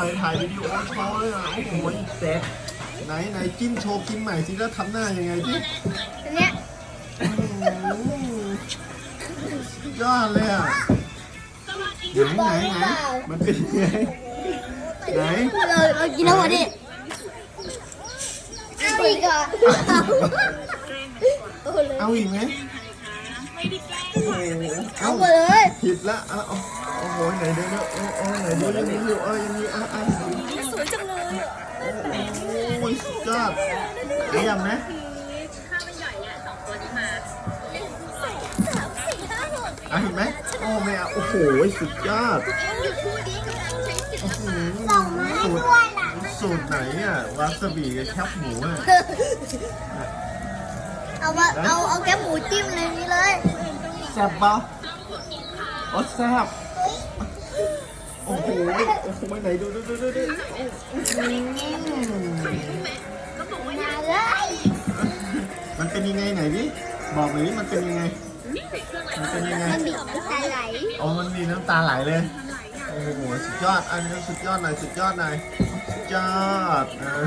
น่อย ถ่ายวิดีโอโชว์เลยอะโอ้โหเซ็ตไหนไหนจิ้มโชว์กินใหม่สิแล้วทำหน้ายังไงดิอันเนี้ยยอดเลยอะ ไหนไหนไหนมันเป็นยังไงไหนเราเรากินแล้วหมดดิเอาอีกอะเอาเลยเอาอีกไหมโอ้โหเอาเอาหมดเลย ผิดละเอาเอาโอ้โหไหนเดี๋ยวเดี๋ยวโอ้โอ้ไหนเดี๋ยวเดี๋ยวเดี๋ยวเออยังมีอะ โอ้ยสุดยอดเยี่ยมไหมสามสี่ห้าหกเอาเห็นไหมโอ้ไม่เอาโอ้โหสุดยอดอยู่คู่นี้กำลังใช้สิทธิ์อื้อหือส่งมาให้สูตรด้วยล่ะสูตรไหนอะวาซาบิกับแคบหมูอะเอามาเอาเอาแก้มหมูจิ้มเลยนี่เลยแซ่บปะโอ้แซ่บโอ้โหโอ้โหไหนดูดูดูดูดู เป็นยังไงไหนดิบอกหน่อยดิมันเป็นยังไง มันเป็นยังไง มันบีบน้ำตาไหลอ๋อ มันมีน้ำตาไหลเลย โอ้โห สุดยอด อันนี้สุดยอดหน่อย สุดยอดหน่อย สุดยอดเออ